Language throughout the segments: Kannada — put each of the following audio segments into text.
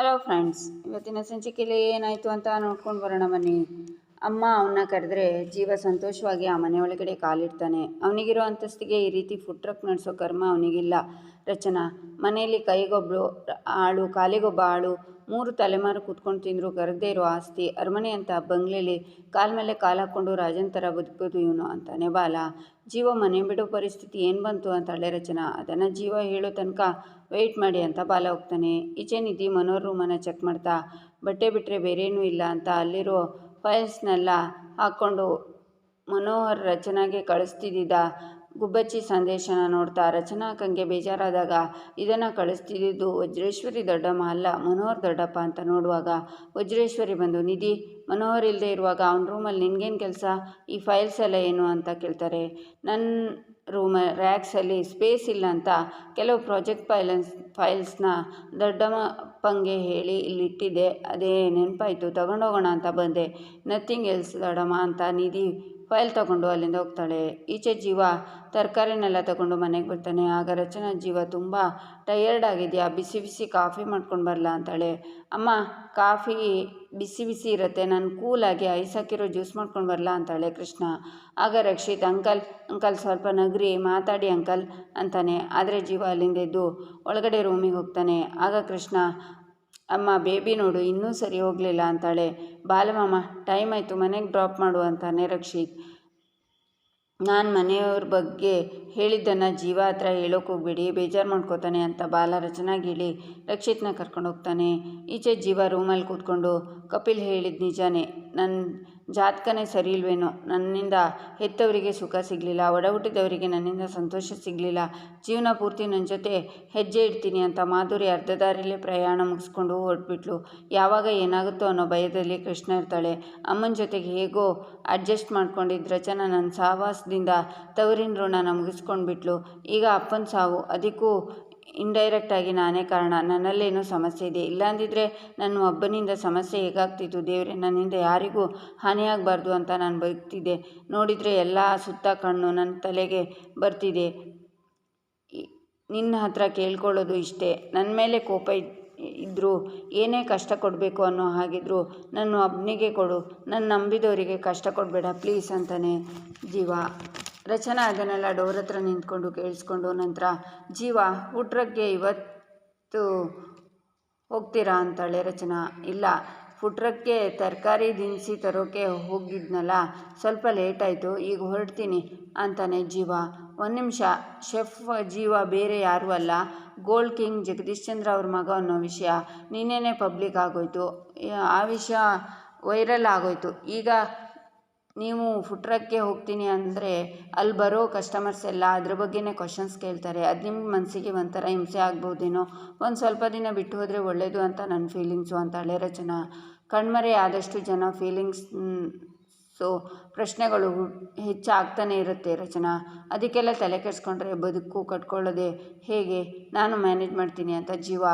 ಹಲೋ ಫ್ರೆಂಡ್ಸ್ ಇವತ್ತಿನ ಸಂಚಿಕೆಯಲ್ಲಿ ಏನಾಯಿತು ಅಂತ ನೋಡ್ಕೊಂಡು ಬರೋಣ ಬನ್ನಿ. ಅಮ್ಮ ಅವನ್ನ ಕರೆದ್ರೆ ಜೀವ ಸಂತೋಷವಾಗಿ ಆ ಮನೆ ಒಳಗಡೆ ಕಾಲಿಡ್ತಾನೆ. ಅವನಿಗಿರೋ ಅಂತಸ್ತಿಗೆ ಈ ರೀತಿ ಫುಡ್ ಟ್ರಕ್ ನಡೆಸೋ ಕರ್ಮ ಅವನಿಗಿಲ್ಲ. ರಚನಾ, ಮನೆಯಲ್ಲಿ ಕೈಗೊಬ್ಬಳು ಆಳು, ಕಾಲಿಗೊಬ್ಬ ಆಳು ಮೂರು ತಲೆಮಾರು ಕೂತ್ಕೊಂಡು ತಿಂದರು ಕರಗದೇ ಇರೋ ಆಸ್ತಿ. ಅರಮನೆ ಅಂತ ಬಂಗ್ಲೆಲಿ ಕಾಲ ಮೇಲೆ ಕಾಲು ಹಾಕ್ಕೊಂಡು ರಾಜನ್ ಥರ ಬದುಕೋದು ಇವನು ಅಂತಾನೆ ಬಾಲ ಜೀವ ಮನೆ ಬಿಡೋ ಪರಿಸ್ಥಿತಿ ಏನು ಬಂತು ಅಂತಾಳೆ ರಚನಾ. ಅದನ್ನು ಜೀವ ಹೇಳೋ ತನಕ ವೆಯ್ಟ್ ಮಾಡಿ ಅಂತ ಬಾಲ ಹೋಗ್ತಾನೆ. ಈಚೆ ನಿಧಿ ಮನೋರ್ ರೂಮನ್ನು ಚೆಕ್ ಮಾಡ್ತಾ, ಬಟ್ಟೆ ಬಿಟ್ಟರೆ ಬೇರೇನೂ ಇಲ್ಲ ಅಂತ ಅಲ್ಲಿರೋ ಫೈಲ್ಸ್ನೆಲ್ಲ ಹಾಕ್ಕೊಂಡು ಮನೋಹರ್ ರಚನಾಗೆ ಕಳಿಸ್ತಿದ್ದ ಗುಬ್ಬಚ್ಚಿ ಸಂದೇಶನ ನೋಡ್ತಾ ರಚನಾ ಅಕ್ಕಂಗೆ ಬೇಜಾರಾದಾಗ ಇದನ್ನು ಕಳಿಸ್ತಿದ್ದು ವಜ್ರೇಶ್ವರಿ ದೊಡ್ಡಮ್ಮ ಅಲ್ಲ, ಮನೋಹರ್ ದೊಡ್ಡಪ್ಪ ಅಂತ ನೋಡುವಾಗ ವಜ್ರೇಶ್ವರಿ ಬಂದು, ನಿಧಿ, ಮನೋಹರ್ ಇಲ್ಲದೆ ಇರುವಾಗ ಅವನ ರೂಮಲ್ಲಿ ನಿನಗೇನು ಕೆಲಸ? ಈ ಫೈಲ್ಸ್ ಎಲ್ಲ ಏನು ಅಂತ ಕೇಳ್ತಾರೆ. ನನ್ನ ರೂಮ ರ್ಯಾಕ್ಸಲ್ಲಿ ಸ್ಪೇಸ್ ಇಲ್ಲ ಅಂತ ಕೆಲವು ಪ್ರಾಜೆಕ್ಟ್ ಫೈಲನ್ಸ್ ಫೈಲ್ಸ್ನ ದೊಡ್ಡಮ್ಮಪ್ಪಂಗೆ ಹೇಳಿ ಇಲ್ಲಿಟ್ಟಿದ್ದೆ ಅದೇ ನೆನಪಾಯಿತು, ತಗೊಂಡೋಗೋಣ ಅಂತ ಬಂದೆ. ನಥಿಂಗ್ ಎಲ್ಸ್ ದೊಡ್ಡಮ್ಮ ಅಂತ ನಿಧಿ ಫೈಲ್ ತಗೊಂಡು ಅಲ್ಲಿಂದ ಹೋಗ್ತಾಳೆ. ಈಚೆ ಜೀವ ತರಕಾರಿನೆಲ್ಲ ತಗೊಂಡು ಮನೆಗೆ ಬರ್ತಾನೆ. ಆಗ ರಚನಾ ಜೀವ ತುಂಬ ಟಯರ್ಡ್ ಆಗಿದೆಯಾ? ಬಿಸಿ ಬಿಸಿ ಕಾಫಿ ಮಾಡ್ಕೊಂಡು ಬರಲ್ಲ ಅಂತಾಳೆ. ಅಮ್ಮ, ಕಾಫಿ ಬಿಸಿ ಬಿಸಿ ಇರುತ್ತೆ. ನಾನು ಕೂಲಾಗಿ ಐಸ್ ಹಾಕಿರೋ ಜ್ಯೂಸ್ ಮಾಡ್ಕೊಂಡು ಬರಲ್ಲ ಅಂತಾಳೆ ಕೃಷ್ಣ. ಆಗ ರಕ್ಷಿತ್, ಅಂಕಲ್ ಅಂಕಲ್ ಸ್ವಲ್ಪ ನಗರಿ, ಮಾತಾಡಿ ಅಂಕಲ್ ಅಂತಾನೆ. ಆದರೆ ಜೀವ ಅಲ್ಲಿಂದ ಎದ್ದು ಒಳಗಡೆ ರೂಮಿಗೆ ಹೋಗ್ತಾನೆ. ಆಗ ಕೃಷ್ಣ ಅಮ್ಮ, ಬೇಬಿ ನೋಡು, ಇನ್ನೂ ಸರಿ ಹೋಗಲಿಲ್ಲ ಅಂತಾಳೆ. ಬಾಲಮಾಮ ಟೈಮ್ ಆಯಿತು, ಮನೆಗೆ ಡ್ರಾಪ್ ಮಾಡು ಅಂತಾನೆ ರಕ್ಷಿತ್. ನಾನು ಮನೆಯವ್ರ ಬಗ್ಗೆ ಹೇಳಿದ್ದನ್ನು ಜೀವ ಹತ್ರ ಹೇಳೋಕೆ ಹೋಗ್ಬೇಡಿ, ಬೇಜಾರು ಮಾಡ್ಕೋತಾನೆ ಅಂತ ಬಾಲ ರಚನಾಗಿ ಹೇಳಿ ರಕ್ಷಿತ್ನ ಕರ್ಕೊಂಡು ಹೋಗ್ತಾನೆ. ಈಚೆ ಜೀವ ರೂಮಲ್ಲಿ ಕೂತ್ಕೊಂಡು ಕಪಿಲ್ ಹೇಳಿದ ನಿಜಾನೇ. ನನ್ನ ಜಾತಕನೇ ಸರಿ ಇಲ್ವೇನೋ ನನ್ನಿಂದ ಹೆತ್ತವರಿಗೆ ಸುಖ ಸಿಗಲಿಲ್ಲ ಒಡ ಹುಟ್ಟಿದವರಿಗೆ ನನ್ನಿಂದ ಸಂತೋಷ ಸಿಗಲಿಲ್ಲ. ಜೀವನ ಪೂರ್ತಿ ನನ್ನ ಜೊತೆ ಹೆಜ್ಜೆ ಇಡ್ತೀನಿ ಅಂತ ಮಾಧುರಿ ಅರ್ಧ ದಾರಿಲೇ ಪ್ರಯಾಣ ಮುಗಿಸ್ಕೊಂಡು ಹೊರಟ್ಬಿಟ್ಲು. ಯಾವಾಗ ಏನಾಗುತ್ತೋ ಅನ್ನೋ ಭಯದಲ್ಲಿ ಕೃಷ್ಣ ಇರ್ತಾಳೆ. ಅಮ್ಮನ ಜೊತೆಗೆ ಹೇಗೋ ಅಡ್ಜಸ್ಟ್ ಮಾಡ್ಕೊಂಡಿದ್ದ ರಚನ ನನ್ನ ಸಹವಾಸದಿಂದ ತವರಿನ ಋಣನ ಮುಗಿಸ್ಕೊಂಡ್ಬಿಟ್ಲು. ಈಗ ಅಪ್ಪನ ಸಾವು, ಅದಕ್ಕೂ ಇಂಡೈರೆಕ್ಟಾಗಿ ನಾನೇ ಕಾರಣ. ನನ್ನಲ್ಲೇನೋ ಸಮಸ್ಯೆ ಇದೆ. ಇಲ್ಲಾಂದಿದ್ರೆ ನನ್ನ ಒಬ್ಬನಿಂದ ಸಮಸ್ಯೆ ಹೇಗಾಗ್ತಿತ್ತು? ದೇವರೇ, ನನ್ನಿಂದ ಯಾರಿಗೂ ಹಾನಿಯಾಗಬಾರ್ದು ಅಂತ ನಾನು ಬದುಕ್ತಿದ್ದೆ ನೋಡಿದರೆ ಎಲ್ಲ ಸುತ್ತ ಕಣ್ಣು ನನ್ನ ತಲೆಗೆ ಬರ್ತಿದೆ. ನಿನ್ನ ಹತ್ರ ಕೇಳ್ಕೊಳ್ಳೋದು ಇಷ್ಟೇ. ನನ್ನ ಮೇಲೆ ಕೋಪ ಇದ್- ಇದ್ದರೂ ಏನೇ ಕಷ್ಟ ಕೊಡಬೇಕು ಅನ್ನೋ ಹಾಗಿದ್ರು ನನ್ನ ಒಬ್ಬನಿಗೆ ಕೊಡು. ನನ್ನ ನಂಬಿದವರಿಗೆ ಕಷ್ಟ ಕೊಡಬೇಡ. ಪ್ಲೀಸ್ ಅಂತಲೇ ಜೀವ. ರಚನಾ ಅದನ್ನೆಲ್ಲ ಡೋರ್ ಹತ್ರ ನಿಂತ್ಕೊಂಡು ಕೇಳಿಸ್ಕೊಂಡು ನಂತರ, ಜೀವ, ಹುಟ್ರಕ್ಕೆ ಇವತ್ತು ಹೋಗ್ತೀರಾ? ಅಂತಾಳೆ ರಚನಾ. ಇಲ್ಲ ಫುಟ್ರಕ್ಕೆ ತರಕಾರಿ ದಿನಸಿ ತರೋಕೆ ಹೋಗಿದ್ನಲ್ಲ, ಸ್ವಲ್ಪ ಲೇಟ್ ಆಯಿತು, ಈಗ ಹೊರಡ್ತೀನಿ, ಅಂತಾನೆ ಜೀವ. ಒಂದು ನಿಮಿಷ, ಶೆಫ್ ಜೀವ ಬೇರೆ ಯಾರೂ ಅಲ್ಲ, ಗೋಲ್ಡ್ ಕಿಂಗ್ ಜಗದೀಶ್ ಚಂದ್ರ ಅವ್ರ ಮಗ ಅನ್ನೋ ವಿಷಯ ನಿನ್ನೆನೇ ಪಬ್ಲಿಕ್ ಆಗೋಯ್ತು. ಆ ವಿಷಯ ವೈರಲ್ ಆಗೋಯ್ತು. ಈಗ ನೀವು ಫುಟ್ರಕ್ಕೆ ಹೋಗ್ತೀನಿ ಅಂದರೆ ಅಲ್ಲಿ ಬರೋ ಕಸ್ಟಮರ್ಸ್ ಎಲ್ಲ ಅದ್ರ ಬಗ್ಗೆನೇ ಕ್ವಶನ್ಸ್ ಕೇಳ್ತಾರೆ. ಅದು ನಿಮ್ಮ ಮನಸ್ಸಿಗೆ ಒಂಥರ ಹಿಂಸೆ ಆಗ್ಬೋದೇನೋ? ಒಂದು ಸ್ವಲ್ಪ ದಿನ ಬಿಟ್ಟು ಹೋದರೆ ಒಳ್ಳೆಯದು ಅಂತ ನನ್ನ ಫೀಲಿಂಗ್ಸು ಅಂತಾಳೆ ರಚನಾ ಕಣ್ಮರೆ ಆದಷ್ಟು ಜನ ಫೀಲಿಂಗ್ಸ್ ಸೊ ಪ್ರಶ್ನೆಗಳು ಹೆಚ್ಚಾಗ್ತಾನೆ ಇರುತ್ತೆ ರಚನಾ ಅದಕ್ಕೆಲ್ಲ ತಲೆ ಕೆಡಿಸ್ಕೊಂಡ್ರೆ ಬದುಕು ಕಟ್ಕೊಳ್ಳೋದೆ ಹೇಗೆ? ನಾನು ಮ್ಯಾನೇಜ್ ಮಾಡ್ತೀನಿ ಅಂತ ಜೀವ.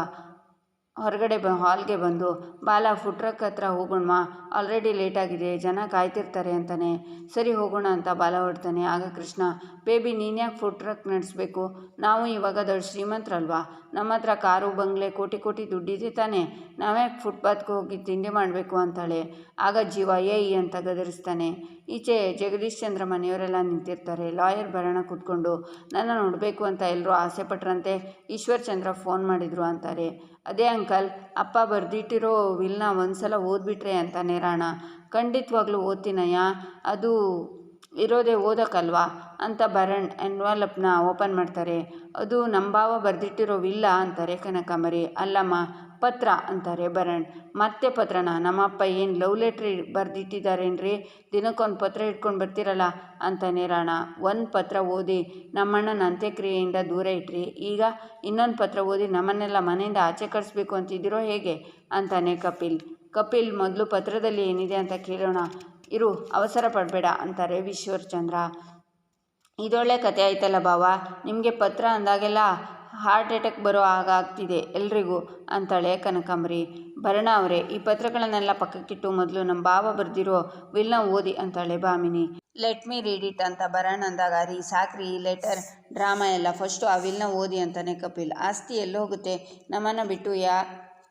ಹೊರಗಡೆ ಬ, ಹಾಲ್ಗೆ ಬಂದು, ಬಾಲ ಫುಡ್ ಟ್ರಕ್ ಹತ್ರ ಹೋಗೋಣವಾ ಆಲ್ರೆಡಿ ಲೇಟ್ ಆಗಿದೆ, ಜನ ಕಾಯ್ತಿರ್ತಾರೆ ಅಂತಾನೆ. ಸರಿ ಹೋಗೋಣ ಅಂತ ಬಾಲ ಹೊಡ್ತಾನೆ ಆಗ ಕೃಷ್ಣ, ಬೇಬಿ, ನೀನ್ಯಾಕೆ ಫುಡ್ ಟ್ರಕ್ ನಡೆಸ್ಬೇಕು? ನಾವು ಇವಾಗ ದೊಡ್ಡ ಶ್ರೀಮಂತರಲ್ವಾ ನಮ್ಮ ಹತ್ರ ಕಾರು, ಬಂಗ್ಲೆ, ಕೋಟಿ ಕೋಟಿ ದುಡ್ಡಿದೆ ತಾನೆ. ನಾವೇ ಫುಟ್ಪಾತ್ಗೆ ಹೋಗಿ ತಿಂಡಿ ಮಾಡಬೇಕು ಅಂತಾಳೆ. ಆಗ ಜೀವ ಏಯ್ ಅಂತ ಗದರಿಸ್ತಾನೆ. ಈಚೆ ಜಗದೀಶ್ ಚಂದ್ರ ಮನೆಯವರೆಲ್ಲ ನಿಂತಿರ್ತಾರೆ. ಲಾಯರ್ ಬರೋಣ ಕೂತ್ಕೊಂಡು, ನನ್ನ ನೋಡಬೇಕು ಅಂತ ಎಲ್ಲರೂ ಆಸೆ ಪಟ್ರಂತೆ ಈಶ್ವರ್ ಚಂದ್ರ ಫೋನ್ ಮಾಡಿದರು ಅಂತಾರೆ. ಅದೇ ಅಂಕಲ್, ಅಪ್ಪ ಬರೆದಿಟ್ಟಿರೋ ವಿಲ್ನ ಒಂದು ಸಲ ಓದ್ಬಿಟ್ರೆ ಅಂತಾನೆ ರಾಣ. ಖಂಡಿತವಾಗ್ಲೂ ಓದ್ತೀನಯ್ಯ. ಅದು ಇರೋದೇ ಓದೋಕ್ಕಲ್ವಾ ಅಂತ ಭರಣ್ ಎನ್ವಲಪ್ನ ಓಪನ್ ಮಾಡ್ತಾರೆ. ಅದು ನಮ್ಮ ಭಾವ ಬರೆದಿಟ್ಟಿರೋ ವಿಲ್ಲ ಅಂತಾರೆ ಕನಕಾಂಬರಿ ಅಲ್ಲಮ್ಮ ಪತ್ರ ಅಂತಾರೆ ಬರಣ್. ಮತ್ತೆ ಪತ್ರನ, ನಮ್ಮಪ್ಪ ಏನು ಲವ್ ಲೆಟ್ರ್ ಬರೆದಿಟ್ಟಿದ್ದಾರೇನ್ರಿ? ದಿನಕ್ಕೊಂದು ಪತ್ರ ಇಟ್ಕೊಂಡು ಬರ್ತಿರಲ್ಲ ಅಂತಾನೆ ರಾಣ ಒಂದು ಪತ್ರ ಓದಿ ನಮ್ಮಣ್ಣನ ಅಂತ್ಯಕ್ರಿಯೆಯಿಂದ ದೂರ ಇಟ್ರಿ. ಈಗ ಇನ್ನೊಂದು ಪತ್ರ ಓದಿ ನಮ್ಮನ್ನೆಲ್ಲ ಮನೆಯಿಂದ ಆಚೆ ಕಳಿಸ್ಬೇಕು ಅಂತಿದ್ದೀರೋ ಹೇಗೆ? ಅಂತಾನೆ ಕಪಿಲ್. ಕಪಿಲ್, ಮೊದಲು ಪತ್ರದಲ್ಲಿ ಏನಿದೆ ಅಂತ ಕೇಳೋಣ. ಇರು, ಅವಸರ ಪಡಬೇಡ ಅಂತಾರೆ ವಿಶ್ವರ್ಚಂದ್ರ ಇದೊಳ್ಳೆ ಕತೆ ಆಯ್ತಲ್ಲ ಬಾವ, ನಿಮಗೆ ಪತ್ರ ಅಂದಾಗೆಲ್ಲ ಹಾರ್ಟ್ ಅಟ್ಯಾಕ್ ಬರೋ ಹಾಗಾಗ್ತಿದೆ ಎಲ್ರಿಗೂ, ಅಂತಾಳೆ ಕನಕಾಂಬರಿ. ಭರಣ ಅವರೇ, ಈ ಪತ್ರಗಳನ್ನೆಲ್ಲ ಪಕ್ಕಕ್ಕಿಟ್ಟು ಮೊದಲು ನಮ್ಮ ಬಾವ ಬರೆದಿರೋ ವಿಲ್ನ ಓದಿ, ಅಂತಾಳೆ Bhamini. Let me read it ಅಂತ ಭರಣ ಅಂದಾಗ ರೀ ಸಾಕ್ರಿ ಈ ಲೆಟರ್ ಡ್ರಾಮಾ ಎಲ್ಲ. ಫಸ್ಟು ಆ ವಿಲ್ನ ಓದಿ, ಅಂತಾನೆ ಕಪಿಲ್. ಆಸ್ತಿ ಎಲ್ಲೋಗುತ್ತೆ, ನಮ್ಮನ್ನು ಬಿಟ್ಟು ಯಾ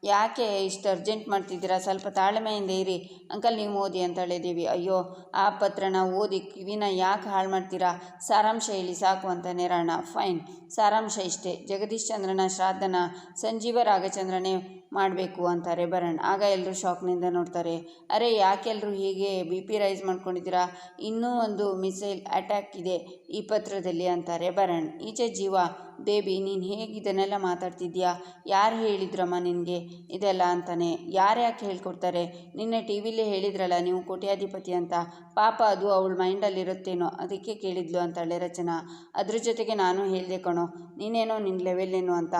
ಯಾಕೆ ಇಷ್ಟು ಅರ್ಜೆಂಟ್ ಮಾಡ್ತಿದ್ದೀರಾ? ಸ್ವಲ್ಪ ತಾಳ್ಮೆಯಿಂದ ಇರಿ. ಅಂಕಲ್, ನೀವು ಓದಿ ಅಂತ ಹೇಳಿದ್ದೀವಿ. ಅಯ್ಯೋ, ಆ ಪತ್ರನ ಓದಿ ಕಿವಿನ ಯಾಕೆ ಹಾಳು ಮಾಡ್ತೀರಾ? ಸಾರಾಂಶ ಹೇಳಿ, ಸಾಕು ಅಂತ ನೇರಣ್ಣ ಫೈನ್. ಸಾರಾಂಶ ಇಷ್ಟೇ. ಜಗದೀಶ್ ಚಂದ್ರನ ಶ್ರಾದ್ದನ ಸಂಜೀವ ರಾಘಚಂದ್ರನೇ ಮಾಡಬೇಕು ಅಂತಾರೆ ಭರಣ್ ಆಗ ಎಲ್ಲರೂ ಶಾಕ್ನಿಂದ ನೋಡ್ತಾರೆ. ಅರೆ ಯಾಕೆಲ್ಲರೂ ಹೀಗೆ ಬಿ ಪಿ ರೈಸ್ ಮಾಡ್ಕೊಂಡಿದ್ದೀರಾ? ಇನ್ನೂ ಒಂದು ಮಿಸೈಲ್ ಅಟ್ಯಾಕ್ ಇದೆ ಈ ಪತ್ರದಲ್ಲಿ ಅಂತಾರೆ ಭರಣ್ ಈಚೆ ಜೀವ ಬೇಬಿ, ನೀನು ಹೇಗೆ ಇದನ್ನೆಲ್ಲ ಮಾತಾಡ್ತಿದ್ಯಾ? ಯಾರು ಹೇಳಿದ್ರಮ್ಮ ನಿನಗೆ ಇದೆಲ್ಲ ಅಂತಾನೆ? ಯಾರು ಯಾಕೆ ಹೇಳ್ಕೊಡ್ತಾರೆ? ನಿನ್ನೆ ಟಿ ವಿಲೇ ಹೇಳಿದ್ರಲ್ಲ ನೀವು ಕೋಟ್ಯಾಧಿಪತಿ ಅಂತ. ಪಾಪ ಅದು ಅವಳ ಮೈಂಡಲ್ಲಿರುತ್ತೇನೋ ಅದಕ್ಕೆ ಕೇಳಿದ್ಲು ಅಂತಾಳೆ ರಚನಾ. ಅದ್ರ ಜೊತೆಗೆ ನಾನು ಹೇಳಿದೆ ಕಣೋ, ನೀನೇನೋ ನಿನ್ನ ಲೆವೆಲ್ಲೇನೋ ಅಂತ.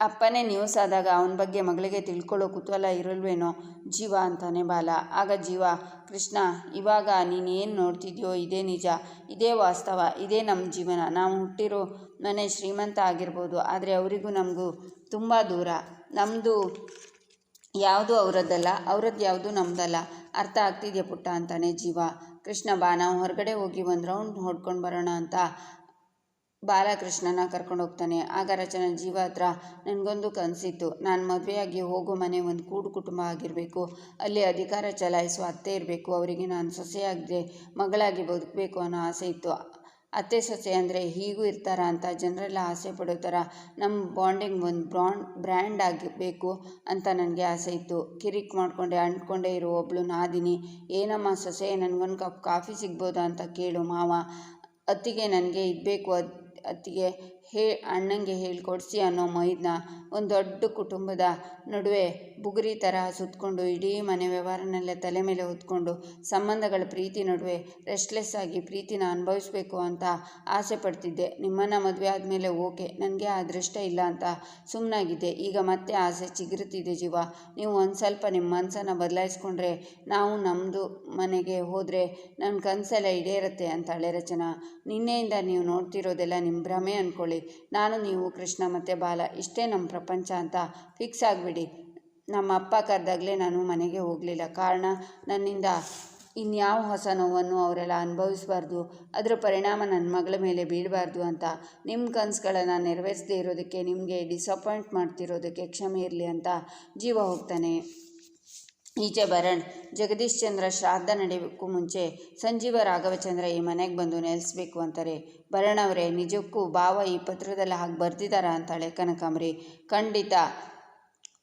ಅಪ್ಪನೇ ನ್ಯೂಸ್ ಆದಾಗ ಅವನ ಬಗ್ಗೆ ಮಗಳಿಗೆ ತಿಳ್ಕೊಳ್ಳೋ ಕುತೂಹಲ ಇರಲ್ವೇನೋ? ಜೀವ ಅಂತಾನೆ ಬಾಲ. ಆಗ ಜೀವ, ಕೃಷ್ಣ, ಇವಾಗ ನೀನೇನು ನೋಡ್ತಿದ್ಯೋ ಇದೇ ನಿಜ, ಇದೇ ವಾಸ್ತವ, ಇದೇ ನಮ್ಮ ಜೀವನ. ನಾವು ಹುಟ್ಟಿರೋ ಮನೆ ಶ್ರೀಮಂತ ಆಗಿರ್ಬೋದು, ಆದರೆ ಅವರಿಗೂ ನಮಗೂ ತುಂಬ ದೂರ. ನಮ್ಮದು ಯಾವುದು ಅವರದ್ದಲ್ಲ ಅವರದ್ದು ಯಾವುದು ನಮ್ಮದಲ್ಲ ಅರ್ಥ ಆಗ್ತಿದೆಯಾ ಪುಟ್ಟ ಅಂತಾನೆ ಜೀವ. ಕೃಷ್ಣ, ಬಾ, ನಾವು ಹೊರಗಡೆ ಹೋಗಿ ಒಂದು ರೌಂಡ್ ಹೊಡ್ಕೊಂಡು ಬರೋಣ ಅಂತ ಬಾಲಕೃಷ್ಣನ ಕರ್ಕೊಂಡು ಹೋಗ್ತಾನೆ. ಆಗ ರಚನ, ಜೀವ ಹತ್ರ ನನಗೊಂದು ಕನಸಿತ್ತು. ನಾನು ಮದುವೆಯಾಗಿ ಹೋಗೋ ಮನೆ ಒಂದು ಕೂಡು ಕುಟುಂಬ ಆಗಿರಬೇಕು. ಅಲ್ಲಿ ಅಧಿಕಾರ ಚಲಾಯಿಸುವ ಅತ್ತೆ ಇರಬೇಕು. ಅವರಿಗೆ ನಾನು ಸೊಸೆಯಾಗದೆ ಮಗಳಾಗಿ ಬದುಕಬೇಕು ಅನ್ನೋ ಆಸೆ ಇತ್ತು. ಅತ್ತೆ, ಸೊಸೆ ಅಂದರೆ ಹೀಗೂ ಇರ್ತಾರ ಅಂತ ಜನರೆಲ್ಲ ಆಸೆ ಪಡೋ ಥರ ನಮ್ಮ ಬಾಂಡಿಂಗ್ ಒಂದು ಬ್ರಾಂಡ್, ಬ್ರ್ಯಾಂಡ್ ಆಗಬೇಕು ಅಂತ ನನಗೆ ಆಸೆ ಇತ್ತು. ಕಿರಿಕ್ ಮಾಡಿಕೊಂಡೆ, ಅಂಟ್ಕೊಂಡೇ ಇರೋ ಒಬ್ಳು ನಾದಿನಿ, ಏನಮ್ಮ ಸೊಸೆ, ನನಗೊಂದು ಕಪ್ ಕಾಫಿ ಸಿಗ್ಬೋದಾ ಅಂತ ಕೇಳು ಮಾವ. ಅತ್ತಿಗೆ ನನಗೆ ಇದ್ಬೇಕು, ಅದು ಅತ್ತಿಗೆ ಹೇ ಅಣ್ಣಂಗೆ ಹೇಳ್ಕೊಡ್ಸಿ ಅನ್ನೋ ಮೈದನ್ನ ಒಂದು ದೊಡ್ಡ ಕುಟುಂಬದ ನಡುವೆ ಬುಗುರಿ ಥರ ಸುತ್ತಕೊಂಡು ಇಡೀ ಮನೆ ವ್ಯವಹಾರನೆಲ್ಲ ತಲೆ ಮೇಲೆ ಹೊತ್ಕೊಂಡು ಸಂಬಂಧಗಳ ಪ್ರೀತಿ ನಡುವೆ ರೆಸ್ಟ್ಲೆಸ್ ಆಗಿ ಪ್ರೀತಿನ ಅನುಭವಿಸ್ಬೇಕು ಅಂತ ಆಸೆ ಪಡ್ತಿದ್ದೆ. ನಿಮ್ಮನ್ನು ಮದುವೆ ಆದಮೇಲೆ ಓಕೆ, ನನಗೆ ಆ ಅದೃಷ್ಟ ಇಲ್ಲ ಅಂತ ಸುಮ್ಮನಾಗಿದ್ದೆ ಈಗ ಮತ್ತೆ ಆಸೆ ಚಿಗುರುತ್ತಿದೆ ಜೀವ. ನೀವು ಒಂದು ಸ್ವಲ್ಪ ನಿಮ್ಮ ಮನಸ್ಸನ್ನು ಬದಲಾಯಿಸ್ಕೊಂಡ್ರೆ ನಾವು ನಮ್ಮದು ಮನೆಗೆ ಹೋದರೆ ನನ್ನ ಕನಸೆಲ್ಲ ಈಡೇರುತ್ತೆ ಅಂತಾಳೆ ರಚನಾ. ನಿನ್ನೆಯಿಂದ ನೀವು ನೋಡ್ತಿರೋದೆಲ್ಲ ನಿಮ್ಮ ಭ್ರಮೆ ಅಂದ್ಕೊಳ್ಳಿ ನಾನು, ನೀವು, ಕೃಷ್ಣ ಮತ್ತು ಬಾಲ, ಇಷ್ಟೇ ನಮ್ಮ ಪ್ರಪಂಚ ಅಂತ ಫಿಕ್ಸ್ ಆಗಿಬಿಡಿ. ನಮ್ಮ ಅಪ್ಪ ಕರೆದಾಗಲೇ ನಾನು ಮನೆಗೆ ಹೋಗಲಿಲ್ಲ. ಕಾರಣ, ನನ್ನಿಂದ ಇನ್ಯಾವ ಹೊಸ ನೋವನ್ನು ಅವರೆಲ್ಲ ಅನುಭವಿಸಬಾರ್ದು, ಅದರ ಪರಿಣಾಮ ನನ್ನ ಮಗಳ ಮೇಲೆ ಬೀಳಬಾರ್ದು ಅಂತ. ನಿಮ್ಮ ಕನಸುಗಳನ್ನು ನೆರವೇರಿಸದೇ ಇರೋದಕ್ಕೆ, ನಿಮಗೆ ಡಿಸಪಾಯಿಂಟ್ ಮಾಡ್ತಿರೋದಕ್ಕೆ ಕ್ಷಮೆ ಇರಲಿ ಅಂತ ಜೀವ ಹೋಗ್ತಾನೆ. ಈಚೆ ಬರಣ್, ಜಗದೀಶ್ ಚಂದ್ರ ಶ್ರಾದ್ದ ನಡೆಯೋಕ್ಕೂ ಮುಂಚೆ ಸಂಜೀವ ರಾಘವಚಂದ್ರ ಈ ಮನೆಗೆ ಬಂದು ನೆಲೆಸ್ಬೇಕು ಅಂತಾರೆ. ಭರಣ್ ಅವರೇ, ನಿಜಕ್ಕೂ ಭಾವ ಈ ಪತ್ರದಲ್ಲಿ ಹಾಗೆ ಬರ್ದಿದ್ದಾರಾ ಅಂತಾಳೆ ಕನಕಾಂಬರಿ. ಖಂಡಿತ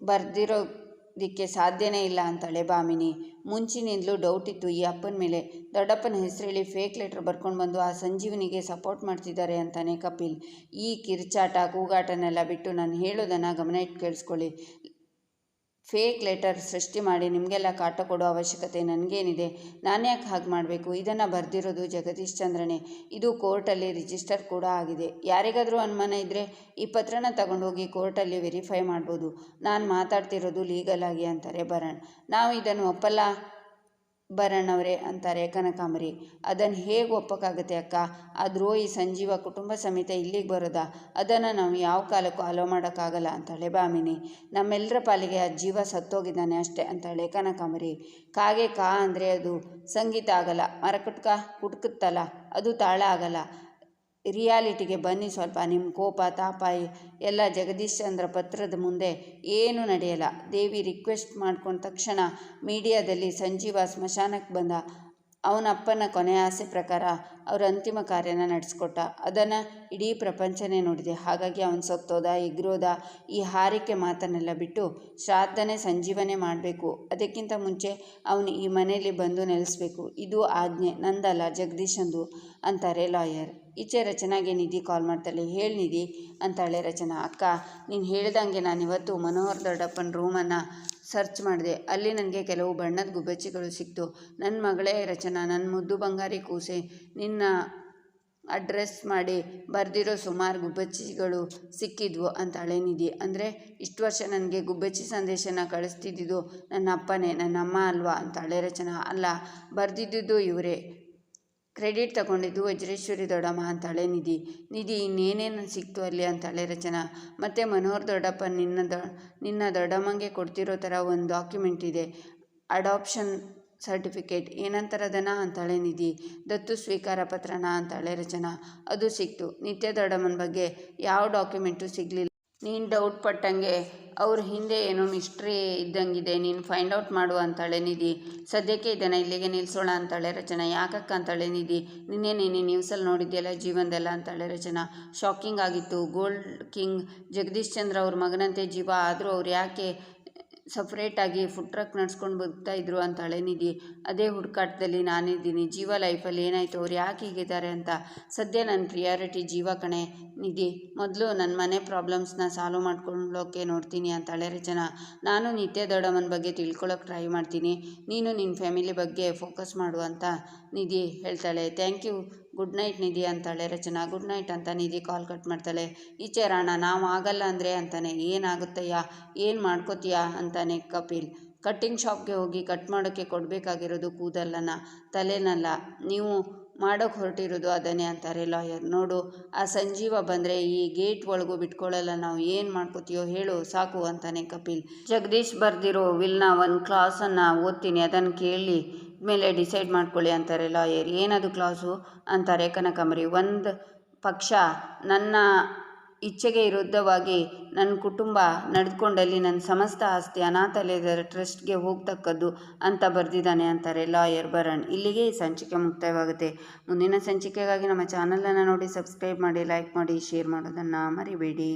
ಬರ್ದಿರೋದಕ್ಕೆ ಸಾಧ್ಯನೇ ಇಲ್ಲ ಅಂತಾಳೆ ಭಾಮಿನಿ. ಮುಂಚಿನಿಂದಲೂ ಡೌಟ್ ಇತ್ತು ಈ ಅಪ್ಪನ ಮೇಲೆ. ದೊಡ್ಡಪ್ಪನ ಹೆಸರಲ್ಲಿ ಫೇಕ್ ಲೆಟ್ರ್ ಬರ್ಕೊಂಡು ಬಂದು ಆ ಸಂಜೀವನಿಗೆ ಸಪೋರ್ಟ್ ಮಾಡ್ತಿದ್ದಾರೆ ಅಂತಾನೆ ಕಪಿಲ್. ಈ ಕಿರ್ಚಾಟ, ಕೂಗಾಟನೆಲ್ಲ ಬಿಟ್ಟು ನಾನು ಹೇಳೋದನ್ನು ಗಮನ ಇಟ್ಟು ಕೇಳಿಸ್ಕೊಳ್ಳಿ. ಫೇಕ್ ಲೆಟರ್ ಸೃಷ್ಟಿ ಮಾಡಿ ನಿಮಗೆಲ್ಲ ಕಾಟ ಕೊಡೋ ಅವಶ್ಯಕತೆ ನನಗೇನಿದೆ, ನಾನು ಯಾಕೆ ಹಾಗೆ ಮಾಡಬೇಕು? ಇದನ್ನು ಬರೆದಿರೋದು ಜಗದೀಶ್ ಚಂದ್ರನೇ. ಇದು ಕೋರ್ಟಲ್ಲಿ ರಿಜಿಸ್ಟರ್ ಕೂಡ ಆಗಿದೆ. ಯಾರಿಗಾದರೂ ಅನುಮಾನ ಇದ್ದರೆ ಈ ಪತ್ರನ ತಗೊಂಡೋಗಿ ಕೋರ್ಟಲ್ಲಿ ವೆರಿಫೈ ಮಾಡ್ಬೋದು. ನಾನು ಮಾತಾಡ್ತಿರೋದು ಲೀಗಲ್ ಆಗಿ ಅಂತಾರೆ ಬರಣ್. ನಾವು ಇದನ್ನು ಒಪ್ಪಲ್ಲ? ಭರಣ್ ಅವರೇ ಅಂತಾರೆ ಕನಕಾಂಬರಿ. ಅದನ್ನು ಹೇಗೆ ಒಪ್ಪಕ್ಕಾಗತ್ತೆ ಅಕ್ಕ? ಆದರೂ ಈ ಸಂಜೀವ ಕುಟುಂಬ ಸಮೇತ ಇಲ್ಲಿಗೆ ಬರೋದಾ? ಅದನ್ನು ನಾವು ಯಾವ ಕಾಲಕ್ಕೂ ಅಲೋ ಮಾಡೋಕ್ಕಾಗಲ್ಲ ಅಂತಾಳೆ ಭಾಮಿನಿ. ನಮ್ಮೆಲ್ಲರ ಪಾಲಿಗೆ ಆ ಜೀವ ಸತ್ತೋಗಿದ್ದಾನೆ ಅಷ್ಟೇ ಅಂತಾಳೆ ಕನಕಾಂಬರಿ. ಕಾಗೆ ಕಾ ಅಂದರೆ ಅದು ಸಂಗೀತ ಆಗಲ್ಲ. ಮರಕುಟ್ಕ ಕುಟ್ಕುತ್ತಲ್ಲ. ಅದು ತಾಳ ಆಗಲ್ಲ. ರಿಯಾಲಿಟಿಗೆ ಬನ್ನಿ ಸ್ವಲ್ಪ. ನಿಮ್ಮ ಕೋಪ, ತಾಪ, ಎಲ್ಲ ಜಗದೀಶ್ ಚಂದ್ರ ಪತ್ರದ ಮುಂದೆ ಏನೂ ನಡೆಯಲ್ಲ. ದೇವಿ ರಿಕ್ವೆಸ್ಟ್ ಮಾಡ್ಕೊಂಡ ತಕ್ಷಣ ಮೀಡಿಯಾದಲ್ಲಿ ಸಂಜೀವ ಸ್ಮಶಾನಕ್ಕೆ ಬಂದ. ಅವನ ಅಪ್ಪನ ಕೊನೆಯ ಆಸೆ ಪ್ರಕಾರ ಅವರ ಅಂತಿಮ ಕಾರ್ಯನ ನಡೆಸ್ಕೊಟ್ಟ. ಅದನ್ನು ಇಡೀ ಪ್ರಪಂಚನೇ ನೋಡಿದೆ. ಹಾಗಾಗಿ ಅವನು ಸತ್ತೋದ, ಎಗ್ರೋದ, ಈ ಹಾರಿಕೆ ಮಾತನ್ನೆಲ್ಲ ಬಿಟ್ಟು ಶ್ರಾದ್ದನೇ ಸಂಜೀವನೆ ಮಾಡಬೇಕು. ಅದಕ್ಕಿಂತ ಮುಂಚೆ ಅವನು ಈ ಮನೆಯಲ್ಲಿ ಬಂದು ನೆಲೆಸಬೇಕು. ಇದು ಆಜ್ಞೆ, ನಂದಲ್ಲ ಜಗದೀಶಂದು ಅಂತಾರೆ ಲಾಯರ್. ಈಚೆ ರಚನಾಗೆ ನಿಧಿ ಕಾಲ್ ಮಾಡ್ತಾಳೆ ಹೇಳಿ ನಿಧಿ ಅಂತಾಳೆ ರಚನಾ. ಅಕ್ಕ, ನೀನು ಹೇಳ್ದಂಗೆ ನಾನು ಇವತ್ತು ಮನೋಹರ್ ದೊಡ್ಡಪ್ಪನ ರೂಮನ್ನು ಸರ್ಚ್ ಮಾಡಿದೆ. ಅಲ್ಲಿ ನನಗೆ ಕೆಲವು ಬಣ್ಣದ ಗುಬ್ಬಚ್ಚಿಗಳು ಸಿಕ್ತು. ನನ್ನ ಮಗಳೇ ರಚನಾ ನನ್ನ ಮುದ್ದು ಬಂಗಾರಿ ಕೂಸೆ. ನಿನ್ನ ಅಡ್ರೆಸ್ ಮಾಡಿ ಬರೆದಿರೋ ಸುಮಾರು ಗುಬ್ಬಚ್ಚಿಗಳು ಸಿಕ್ಕಿದ್ವು ಅಂತಾಳೆ ನಿಧಿ. ಅಂದರೆ, ಇಷ್ಟು ವರ್ಷ ನನಗೆ ಗುಬ್ಬಚ್ಚಿ ಸಂದೇಶನ ಕಳಿಸ್ತಿದ್ದಿದ್ದು ನನ್ನ ಅಪ್ಪನೇ, ನನ್ನ ಅಮ್ಮ ಅಲ್ವಾ ಅಂತಾಳೆ ರಚನಾ. ಅಲ್ಲ ಬರೆದಿದ್ದುದು ಇವರೇ. ಕ್ರೆಡಿಟ್ ತಗೊಂಡಿದ್ದು ವಜ್ರೇಶ್ವರಿ ದೊಡ್ಡಮ್ಮ ಅಂತಾಳೆ ನಿಧಿ. ನಿಧಿ, ಇನ್ನೇನೇನು ಸಿಕ್ತು ಅಲ್ಲಿ ಅಂತಾಳೆ ರಚನಾ. ಮತ್ತು ಮನೋಹರ್ ದೊಡ್ಡಪ್ಪ ನಿನ್ನ ದೊ, ನಿನ್ನ ದೊಡ್ಡಮ್ಮಂಗೆ ಕೊಡ್ತಿರೋ ಥರ ಒಂದು ಡಾಕ್ಯುಮೆಂಟ್ ಇದೆ. Adoption certificate. ಏನಂತಾರದನ ಅಂತಾಳೆ ನಿಧಿ. ದತ್ತು ಸ್ವೀಕಾರ ಪತ್ರನ ಅಂತಾಳೆ ರಚನಾ. ಅದು ಸಿಕ್ತು. ನಿತ್ಯ ದೊಡ್ಡಮ್ಮನ ಬಗ್ಗೆ ಯಾವ ಡಾಕ್ಯುಮೆಂಟು ಸಿಗಲಿಲ್ಲ. ನೀನು ಡೌಟ್ ಪಟ್ಟಂಗೆ ಅವ್ರ ಹಿಂದೆ ಏನೋ ಮಿಸ್ಟ್ರಿ ಇದ್ದಂಗಿದೆ, ನೀನು ಫೈಂಡ್ ಔಟ್ ಮಾಡು ಅಂತಾಳೆ ನಿಧಿ. ಸದ್ಯಕ್ಕೆ ಇದನ್ನು ಇಲ್ಲಿಗೆ ನಿಲ್ಲಿಸೋಣ ಅಂತಾಳೆ ರಚನಾ. ಯಾಕಕ್ಕ ಅಂತಾಳೆ ನಿಧಿ? ನಿನ್ನೆ ನೀನು ನ್ಯೂಸಲ್ಲಿ ನೋಡಿದ್ಯಲ್ಲ ಜೀವನದೆಲ್ಲ ಅಂತಾಳೆ ರಚನಾ. ಶಾಕಿಂಗ್ ಆಗಿತ್ತು. ಗೋಲ್ಡ್ ಕಿಂಗ್ ಜಗದೀಶ್ ಚಂದ್ರ ಅವ್ರ ಮಗನಂತೆ ಜೀವ, ಆದರೂ ಅವ್ರು ಯಾಕೆ ಸಪ್ರೇಟಾಗಿ ಫುಡ್ ಟ್ರಕ್ ನಡ್ಸ್ಕೊಂಡು ಬರ್ತಾ ಇದ್ರು ಅಂತ ನಿಧಿ ಅದೇ ಹುಡುಕಾಟದಲ್ಲಿ ನಾನಿದ್ದೀನಿ. ಜೀವ ಲೈಫಲ್ಲಿ ಏನಾಯಿತು? ಅವ್ರು ಯಾಕೆ ಹೀಗಿದ್ದಾರೆ ಅಂತ. ಸದ್ಯ ನನ್ನ ಪ್ರಿಯಾರಿಟಿ ಜೀವ ಕಣೆ. ನಿಧಿ, ಮೊದಲು ನನ್ನ ಮನೆ ಪ್ರಾಬ್ಲಮ್ಸ್ನ ಸಾಲ್ವ್ ಮಾಡ್ಕೊಳ್ಳೋಕೆ ನೋಡ್ತೀನಿ ಅಂತಾಳೆ ರಚನಾ ನಾನು ನಿತ್ಯ ದೊಡ್ಡಮ್ಮನ ಬಗ್ಗೆ ತಿಳ್ಕೊಳ್ಳೋಕೆ ಟ್ರೈ ಮಾಡ್ತೀನಿ. ನೀನು ನಿನ್ನ ಫ್ಯಾಮಿಲಿ ಬಗ್ಗೆ ಫೋಕಸ್ ಮಾಡು ಅಂತ. ನಿಧಿ ಹೇಳ್ತಾಳೆ thank you good night Nidhi ಅಂತಾಳೆ ರಚನಾ. ಗುಡ್ ನೈಟ್ ಅಂತ ನಿಧಿ ಕಾಲ್ ಕಟ್ ಮಾಡ್ತಾಳೆ. ಈಚೆ ರಾಣ, ನಾವು ಆಗಲ್ಲ ಅಂದರೆ ಅಂತಾನೆ. ಏನಾಗುತ್ತಯ್ಯ? ಏನು ಮಾಡ್ಕೋತೀಯ? ಅಂತಾನೆ ಕಪಿಲ್. ಕಟ್ಟಿಂಗ್ ಶಾಪ್ಗೆ ಹೋಗಿ ಕಟ್ ಮಾಡೋಕ್ಕೆ ಕೊಡಬೇಕಾಗಿರೋದು ಕೂದಲನ್ನ, ತಲೆನಲ್ಲ. ನೀವು ಮಾಡೋಕ್ಕೆ ಹೊರಟಿರೋದು ಅದನ್ನೇ ಅಂತಾರೆ ಲಾಯರ್. ನೋಡು, ಆ ಸಂಜೀವ ಬಂದರೆ ಈ ಗೇಟ್ ಒಳಗೂ ಬಿಟ್ಕೊಳ್ಳಲ್ಲ ನಾವು ಏನು ಮಾಡ್ಕೋತೀಯೋ ಹೇಳು, ಸಾಕು ಅಂತಾನೆ ಕಪಿಲ್. ಜಗದೀಶ್ ಬರೆದಿರೋ ವಿಲ್ನ ಒಂದು ಕ್ಲಾಸನ್ನು ಓದ್ತೀನಿ ಅದನ್ನು ಕೇಳಿ. ಮೇಲೆ ಡಿಸೈಡ್ ಮಾಡ್ಕೊಳ್ಳಿ ಅಂತಾರೆ, ಲಾಯರ್, ಏನದು ಕ್ಲಾಸು? ಅಂತಾರೆ ಕನಕಾಂಬರಿ. ಒಂದು ಪಕ್ಷ ನನ್ನ ಇಚ್ಛೆಗೆ ವಿರುದ್ಧವಾಗಿ ನನ್ನ ಕುಟುಂಬ ನಡೆದುಕೊಂಡಲ್ಲಿ ನನ್ನ ಸಮಸ್ತ ಆಸ್ತಿ ಅನಾಥಾಲಯದ ಟ್ರಸ್ಟ್ಗೆ ಹೋಗ್ತಕ್ಕದ್ದು ಅಂತ ಬರೆದಿದ್ದಾನೆ ಅಂತಾರೆ ಲಾಯರ್ ಭರಣ್ ಇಲ್ಲಿಗೆ ಈ ಸಂಚಿಕೆ ಮುಕ್ತಾಯವಾಗುತ್ತೆ. ಮುಂದಿನ ಸಂಚಿಕೆಗಾಗಿ ನಮ್ಮ ಚಾನಲನ್ನು ನೋಡಿ, ಸಬ್ಸ್ಕ್ರೈಬ್ ಮಾಡಿ, ಲೈಕ್ ಮಾಡಿ, ಶೇರ್ ಮಾಡೋದನ್ನು ಮರಿಬೇಡಿ.